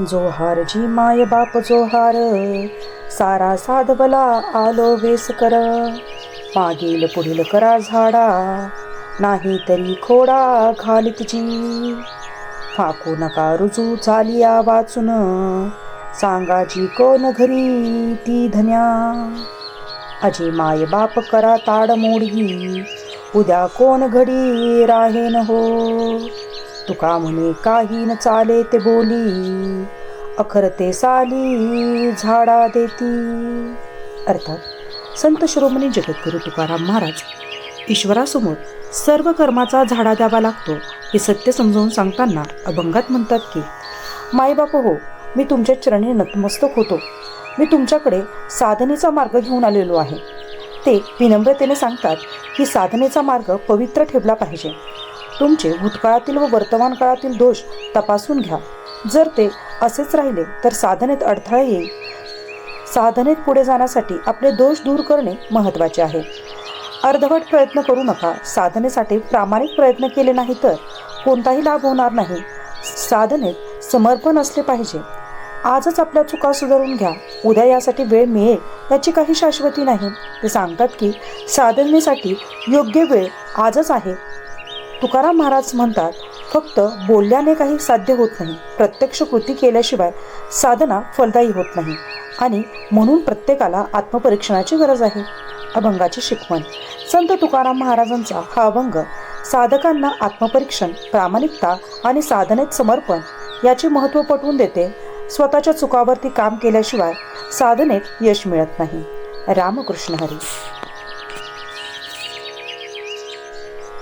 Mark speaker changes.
Speaker 1: जोहार जी माय बाप जोहार सारा साधवला आलो वेस कर। मागील पुढील करा झाडा नाही तरी खोडा घालित जी। फाकू नका रुजू चालिया वाचून सांगा जी कोण घरी ती धन्या। अजी माय बाप करा ताड मोडगी उद्या कोण घडी राहेन हो। तुका म्हणे काही न चाले ते बोली. अखर ते साली झाडा देती. अर्थात संत शिरोमणी जगद्गुरु तुकाराम महाराज ईश्वरासमोर सर्व कर्माचा झाडा द्यावा लागतो हे सत्य समजावून सांगताना अभंगात म्हणतात की मायबाप हो मी तुमच्या चरणी नतमस्तक होतो. मी तुमच्याकडे साधनेचा मार्ग घेऊन आलेलो आहे. ते विनम्रतेने सांगतात की साधनेचा मार्ग पवित्र ठेवला पाहिजे. तुमचे भूतकाळातील व वर्तमान काळातील दोष तपासून घ्या. जर ते असेच राहिले तर साधनेत अडथळा येईल. साधनेत पुढे जाण्यासाठी आपले दोष दूर करणे महत्त्वाचे आहे. अर्धवट प्रयत्न करू नका. साधनेसाठी प्रामाणिक प्रयत्न केले नाही तर कोणताही लाभ होणार नाही. साधनेत समर्पण असले पाहिजे. आजच आपल्या चुका सुधारून घ्या. उद्या यासाठी वेळ मिळेल याची काही शाश्वती नाही. ते सांगतात की साधनेसाठी योग्य वेळ आजच आहे. तुकाराम महाराज म्हणतात फक्त बोलल्याने काही साध्य होत नाही. प्रत्यक्ष कृती केल्याशिवाय साधना फलदायी होत नाही. आणि म्हणून प्रत्येकाला आत्मपरीक्षणाची गरज आहे. अभंगाची शिकवण. संत तुकाराम महाराजांचा हा अभंग साधकांना आत्मपरीक्षण प्रामाणिकता आणि साधनेत समर्पण याचे महत्त्व पटवून देते. स्वतःच्या चुकावरती काम केल्याशिवाय साधनेत यश मिळत नाही. रामकृष्ण हरी.